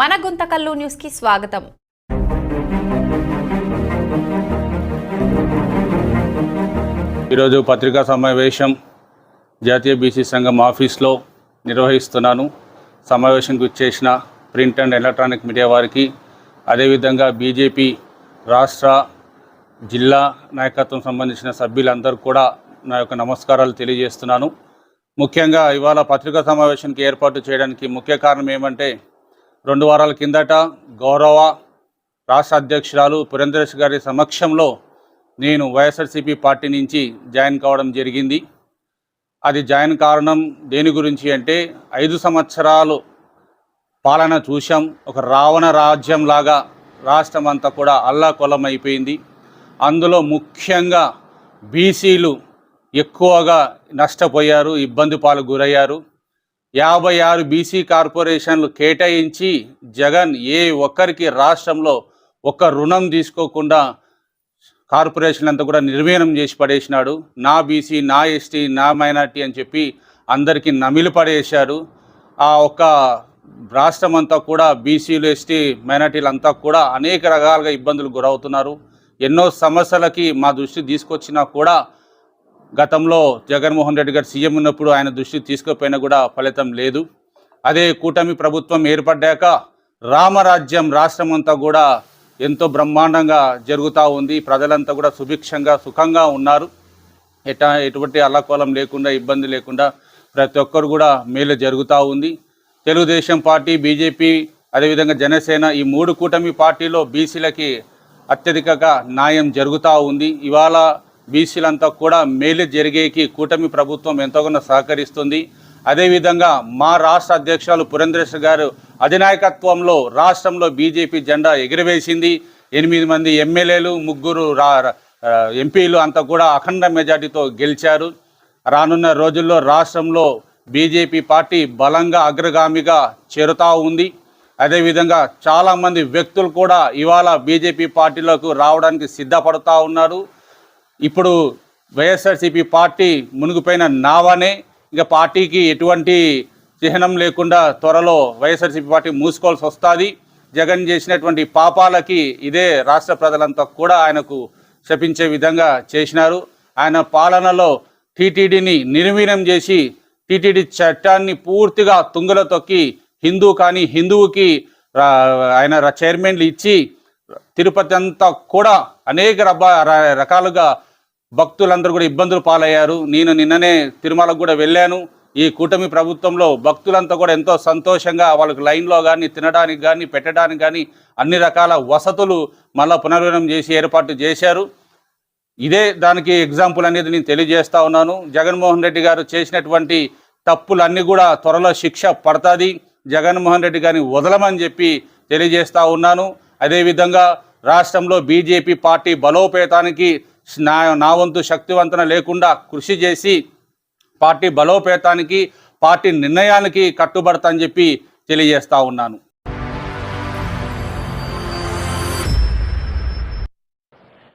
మన గుంతకల్లు న్యూస్కి స్వాగతం. ఈరోజు పత్రికా సమావేశం జాతీయ బీసీ సంఘం ఆఫీస్లో నిర్వహిస్తున్నాను. సమావేశంకు వచ్చేసిన ప్రింట్ అండ్ ఎలక్ట్రానిక్ మీడియా వారికి అదేవిధంగా బీజేపీ రాష్ట్ర జిల్లా నాయకత్వం సంబంధించిన సభ్యులందరూ కూడా నా యొక్క నమస్కారాలు తెలియజేస్తున్నాను. ముఖ్యంగా ఇవాళ పత్రికా సమావేశానికి ఏర్పాటు చేయడానికి ముఖ్య కారణం ఏమంటే రెండు వారాల కిందట గౌరవ రాష్ట్ర అధ్యక్షురాలు పురేంద్రేష్ గారి సమక్షంలో నేను వైఎస్ఆర్సీపీ పార్టీ నుంచి జాయిన్ కావడం జరిగింది. అది జాయిన్ కారణం దేని గురించి అంటే ఐదు సంవత్సరాలు పాలన చూశాం. ఒక రావణ రాజ్యంలాగా రాష్ట్రం అంతా కూడా అల్లాకొలం అయిపోయింది అందులో ముఖ్యంగా బీసీలు ఎక్కువగా నష్టపోయారు ఇబ్బంది పాలు గురయ్యారు. యాభై ఆరు బీసీ కార్పొరేషన్లు కేటాయించి జగన్ ఏ ఒక్కరికి రాష్ట్రంలో ఒక్క రుణం తీసుకోకుండా కార్పొరేషన్ అంతా కూడా నిర్వీణం చేసి పడేసినాడు. నా బీసీ నా ఎస్టీ నా మైనార్టీ అని చెప్పి అందరికీ నమిలి పడేశారు. ఆ ఒక్క రాష్ట్రం అంతా కూడా బీసీలు ఎస్టీ మైనార్టీలు అంతా కూడా అనేక రకాలుగా ఇబ్బందులు గురవుతున్నారు. ఎన్నో సమస్యలకి మా దృష్టి తీసుకొచ్చినా కూడా గతంలో జగన్మోహన్ రెడ్డి గారు సీఎం ఉన్నప్పుడు ఆయన దృష్టి తీసుకుపోయినా కూడా ఫలితం లేదు. అదే కూటమి ప్రభుత్వం ఏర్పడ్డాక రామరాజ్యం రాష్ట్రం అంతా కూడా ఎంతో బ్రహ్మాండంగా జరుగుతూ ఉంది. ప్రజలంతా కూడా సుభిక్షంగా సుఖంగా ఉన్నారు. ఎటా ఎటువంటి అల్లకోలం లేకుండా ఇబ్బంది లేకుండా ప్రతి ఒక్కరు కూడా మేలు జరుగుతూ ఉంది. తెలుగుదేశం పార్టీ బీజేపీ అదేవిధంగా జనసేన ఈ మూడు కూటమి పార్టీలో బీసీలకి అత్యధికంగా న్యాయం జరుగుతూ ఉంది. ఇవాళ బీసీలంతా కూడా మేలు జరిగేకి కూటమి ప్రభుత్వం ఎంతగానో సహకరిస్తుంది. అదేవిధంగా మా రాష్ట్ర అధ్యక్షులు పురంధరేశ్వర్ గారు అధినాయకత్వంలో రాష్ట్రంలో బీజేపీ జెండా ఎగురవేసింది. ఎనిమిది మంది ఎమ్మెల్యేలు ముగ్గురు రా ఎంపీలు అంతా కూడా అఖండ మెజార్టీతో గెలిచారు. రానున్న రోజుల్లో రాష్ట్రంలో బీజేపీ పార్టీ బలంగా అగ్రగామిగా చేరుతా ఉంది. అదేవిధంగా చాలామంది వ్యక్తులు కూడా ఇవాళ బీజేపీ పార్టీలోకి రావడానికి సిద్ధపడుతూ ఉన్నారు. ఇప్పుడు వైఎస్ఆర్సీపీ పార్టీ మునిగిపోయిన నావానే ఇంకా పార్టీకి ఎటువంటి చిహ్నం లేకుండా త్వరలో వైఎస్ఆర్సీపీ పార్టీ మూసుకోవాల్సి వస్తుంది. జగన్ చేసినటువంటి పాపాలకి ఇదే రాష్ట్ర ప్రజలంతా కూడా ఆయనకు శపించే విధంగా చేసినారు. ఆయన పాలనలో టీటీడీని నిర్వీణం చేసి టీటీడీ చట్టాన్ని పూర్తిగా తుంగలో తొక్కి హిందూ కానీ హిందువుకి ఆయన చైర్మన్లు ఇచ్చి తిరుపతి అంతా కూడా అనేక రబ- రకాలుగా భక్తులందరూ కూడా ఇబ్బందులు పాలయ్యారు. నేను నిన్ననే తిరుమలకు కూడా వెళ్ళాను. ఈ కూటమి ప్రభుత్వంలో భక్తులంతా కూడా ఎంతో సంతోషంగా వాళ్ళకి లైన్లో కానీ తినడానికి కానీ పెట్టడానికి కానీ అన్ని రకాల వసతులు మళ్ళా పునర్వనం చేసి ఏర్పాటు చేశారు. ఇదే దానికి ఎగ్జాంపుల్ అనేది నేను తెలియజేస్తా ఉన్నాను. జగన్మోహన్ రెడ్డి గారు చేసినటువంటి తప్పులన్నీ కూడా త్వరలో శిక్ష పడుతుంది. జగన్మోహన్ రెడ్డి గారిని వదలమని చెప్పి తెలియజేస్తా ఉన్నాను. అదేవిధంగా రాష్ట్రంలో బీజేపీ పార్టీ బలోపేతానికి నా నా వంతు శక్తివంతన లేకుండా కృషి చేసి పార్టీ బలోపేతానికి పార్టీ నిర్ణయానికి కట్టుబడతా అని చెప్పి తెలియజేస్తా ఉన్నాను.